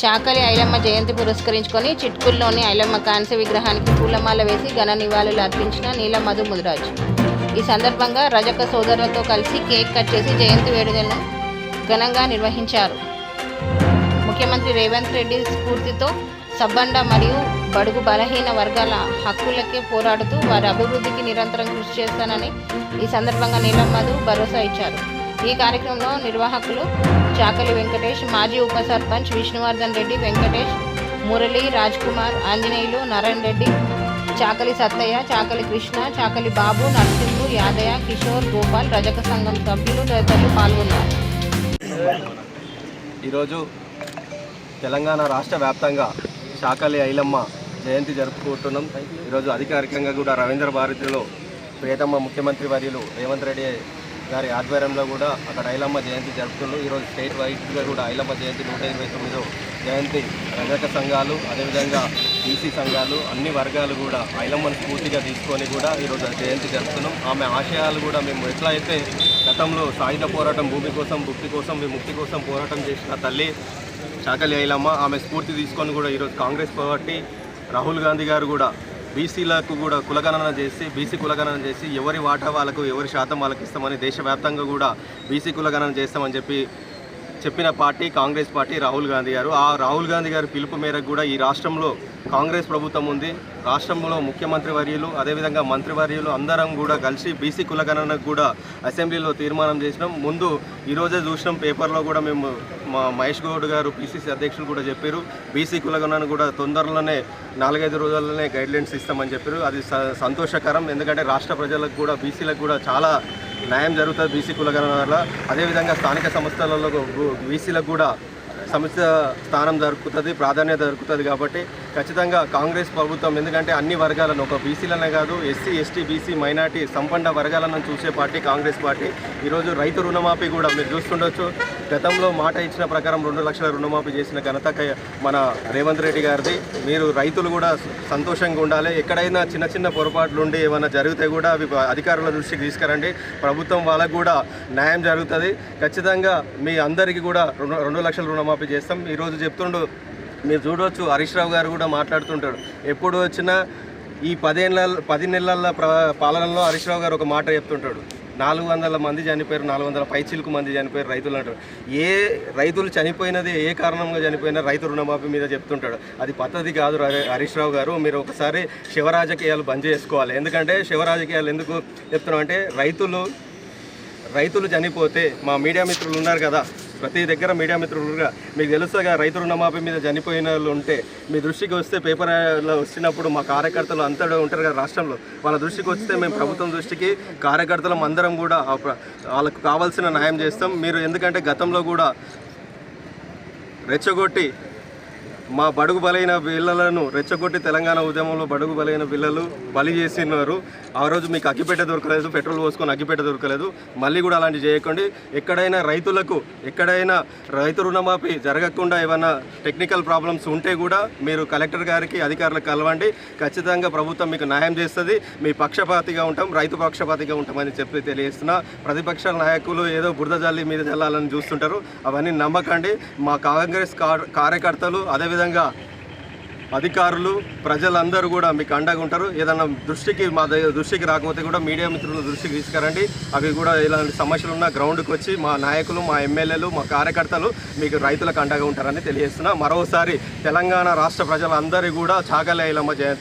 చాకలి ఐలమ్మ జయంతి పురస్కరించుకొని చిట్కుల్లోని ఐలమ్మ కాంస్య విగ్రహానికి పూలమాల వేసి ఘన నివాళులు అర్పించిన నీల మధు ముదిరాజ్. ఈ సందర్భంగా రజక సోదరులతో కలిసి కేక్ కట్ చేసి జయంతి వేడుకలను ఘనంగా నిర్వహించారు. ముఖ్యమంత్రి రేవంత్ రెడ్డి స్ఫూర్తితో సబ్బండ మరియు బడుగు బలహీన వర్గాల హక్కులకే పోరాడుతూ వారి అభివృద్ధికి నిరంతరం కృషి చేస్తానని ఈ సందర్భంగా నీలం మధు భరోసా ఇచ్చారు. ఈ కార్యక్రమంలో నిర్వాహకులు చాకలి వెంకటేష్ మాజీ ఉప సర్పంచ్ విష్ణువర్ధన్ రెడ్డి వెంకటేష్ మురళి రాజ్ కుమార్ ఆంజనేయులు నారాయణ రెడ్డి చాకలి సత్తయ్య చాకలి కృష్ణ చాకలి బాబు నరసింహు యాదయ్య కిషోర్ గోపాల్ రజక సంఘం సభ్యులు తదితరులు పాల్గొన్నారు. ఈరోజు తెలంగాణ రాష్ట్ర వ్యాప్తంగా చాకలి ఐలమ్మ జయంతి జరుపుకుంటున్నాం. ఈరోజు అధికారికంగా కూడా రవీంద్ర భారతిలో ప్రియతమ్మ ముఖ్యమంత్రి వర్యులు రేవంత్ రెడ్డి గారి ఆధ్వర్యంలో కూడా అక్కడ ఐలమ్మ జయంతి జరుపుతున్నాం ఈరోజు స్టేట్ వైడ్గా కూడా ఐలమ్మ జయంతి నూట ఇరవై తొమ్మిదో జయంతి. రజక సంఘాలు అదేవిధంగా బీసీ సంఘాలు అన్ని వర్గాలు కూడా ఐలమ్మను స్ఫూర్తిగా తీసుకొని కూడా ఈరోజు జయంతి జరుపుతున్నాం. ఆమె ఆశయాలు కూడా మేము ఎట్లా అయితే గతంలో సాయుధ పోరాటం భూమి కోసం భుక్తి కోసం విముక్తి కోసం పోరాటం చేసిన తల్లి చాకలి ఐలమ్మ ఆమె స్ఫూర్తి తీసుకొని కూడా ఈరోజు కాంగ్రెస్ పార్టీ రాహుల్ గాంధీ గారు కూడా బీసీలకు కూడా కులగణన చేసి బీసీ కులగణన చేసి ఎవరి వాటా వాళ్ళకు ఎవరి శాతం వాళ్ళకి ఇస్తామని దేశవ్యాప్తంగా కూడా బీసీ కులగణన చేస్తామని చెప్పి చెప్పిన పార్టీ కాంగ్రెస్ పార్టీ రాహుల్ గాంధీ గారు. ఆ రాహుల్ గాంధీ గారి పిలుపు మేరకు కూడా ఈ రాష్ట్రంలో కాంగ్రెస్ ప్రభుత్వం ఉంది. రాష్ట్రంలో ముఖ్యమంత్రి వర్యులు అదేవిధంగా మంత్రివర్యులు అందరం కూడా కలిసి బీసీ కులగణనకు కూడా అసెంబ్లీలో తీర్మానం చేసినాం. ముందు ఈరోజే చూసినాం పేపర్లో కూడా మేము మా మహేష్ గౌడ్ గారు పీసీసీ అధ్యక్షులు కూడా చెప్పారు. బీసీ కులగణన కూడా తొందరలోనే నాలుగైదు రోజుల్లోనే గైడ్లైన్స్ ఇస్తామని చెప్పారు. అది స- సంతోషకరం. ఎందుకంటే రాష్ట్ర ప్రజలకు కూడా బీసీలకు కూడా చాలా న్యాయం జరుగుతుంది బీసీ కులగణన వల్ల. అదేవిధంగా స్థానిక సంస్థలలో బీసీలకు కూడా సమస్య స్థానం దొరుకుతుంది ప్రాధాన్యత దొరుకుతుంది కాబట్టి ఖచ్చితంగా కాంగ్రెస్ ప్రభుత్వం ఎందుకంటే అన్ని వర్గాలను ఒక బీసీలనే కాదు ఎస్సీ ఎస్టీ బీసీ మైనార్టీ సంపన్న వర్గాలను చూసే పార్టీ కాంగ్రెస్ పార్టీ. ఈరోజు రైతు రుణమాఫీ కూడా మీరు చూస్తుండొచ్చు. గతంలో మాట ఇచ్చిన ప్రకారం రెండు లక్షల రుణమాఫీ చేసిన ఘనత మన రేవంత్ రెడ్డి గారిది. మీరు రైతులు కూడా సంతోషంగా ఉండాలి. ఎక్కడైనా చిన్న చిన్న పొరపాట్లు ఉండి ఏమైనా జరిగితే కూడా అవి అధికారుల దృష్టికి తీసుకురండి. ప్రభుత్వం వాళ్ళకు కూడా న్యాయం జరుగుతుంది. ఖచ్చితంగా మీ అందరికీ కూడా రెండు రెండు లక్షల రుణమాఫీ చేస్తాం. ఈరోజు చెప్తుండు మీరు చూడవచ్చు హరీష్ రావు గారు కూడా మాట్లాడుతుంటాడు. ఎప్పుడు వచ్చినా ఈ పదేళ్ళ పది నెలల పాలనలో హరీష్ రావు గారు ఒక మాట చెప్తుంటాడు. నాలుగు వందల మంది చనిపోయారు నాలుగు వందల పైచిలకు మంది చనిపోయారు రైతులు అంటారు ఏ రైతులు చనిపోయినది ఏ కారణంగా చనిపోయినా రైతు రుణమాఫీ మీద చెప్తుంటాడు. అది పద్ధతి కాదు హరీష్ రావు గారు. మీరు ఒకసారి శివరాజకీయాలు బంద్ చేసుకోవాలి. ఎందుకంటే శివరాజకీయాలు ఎందుకు చెప్తున్నాం అంటే రైతులు రైతులు చనిపోతే మా మీడియా మిత్రులు ఉన్నారు కదా ప్రతి దగ్గర మీడియా మిత్రులుగా మీకు తెలుసుగా రైతు రుణమాఫీ మీద చనిపోయిన వాళ్ళు ఉంటే మీ దృష్టికి వస్తే పేపర్లో వచ్చినప్పుడు మా కార్యకర్తలు అంతా ఉంటారు కదా రాష్ట్రంలో. వాళ్ళ దృష్టికి వస్తే మేము ప్రభుత్వం దృష్టికి కార్యకర్తలం అందరం కూడా వాళ్ళకు కావాల్సిన న్యాయం చేస్తాం. మీరు ఎందుకంటే గతంలో కూడా రెచ్చగొట్టి మా బడుగు బలైన పిల్లలను రెచ్చగొట్టి తెలంగాణ ఉద్యమంలో బడుగు బలైన పిల్లలు బలి చేసినారు. ఆ రోజు మీకు అగ్గిపెట్ట దొరకలేదు పెట్రోల్ పోసుకొని అగ్గిపెట్ట దొరకలేదు. మళ్ళీ కూడా అలాంటివి చేయకండి. ఎక్కడైనా రైతులకు ఎక్కడైనా రైతు రుణమాఫీ జరగకుండా ఏమైనా టెక్నికల్ ప్రాబ్లమ్స్ ఉంటే కూడా మీరు కలెక్టర్ గారికి అధికారులకు కలవండి. ఖచ్చితంగా ప్రభుత్వం మీకు న్యాయం చేస్తుంది. మీ పక్షపాతిగా ఉంటాం రైతు పక్షపాతిగా ఉంటామని చెప్పి తెలియజేస్తున్నా. ప్రతిపక్ష నాయకులు ఏదో బురద జల్లి మీద జల్లాలని చూస్తుంటారు. అవన్నీ నమ్మకండి. మా కాంగ్రెస్ కార్యకర్తలు అదేవిధంగా అధికారులు ప్రజలందరూ కూడా మీకు అండగా ఉంటారు. ఏదైనా దృష్టికి మా దగ్గర దృష్టికి రాకపోతే కూడా మీడియా మిత్రుల దృష్టికి తీసుకురండి. అవి కూడా ఇలాంటి సమస్యలు ఉన్న గ్రౌండ్కి వచ్చి మా నాయకులు మా ఎమ్మెల్యేలు మా కార్యకర్తలు మీకు రైతులకు అండగా ఉంటారని తెలియజేస్తున్నా. మరోసారి తెలంగాణ రాష్ట్ర ప్రజలందరూ కూడా చాకలి జయంతి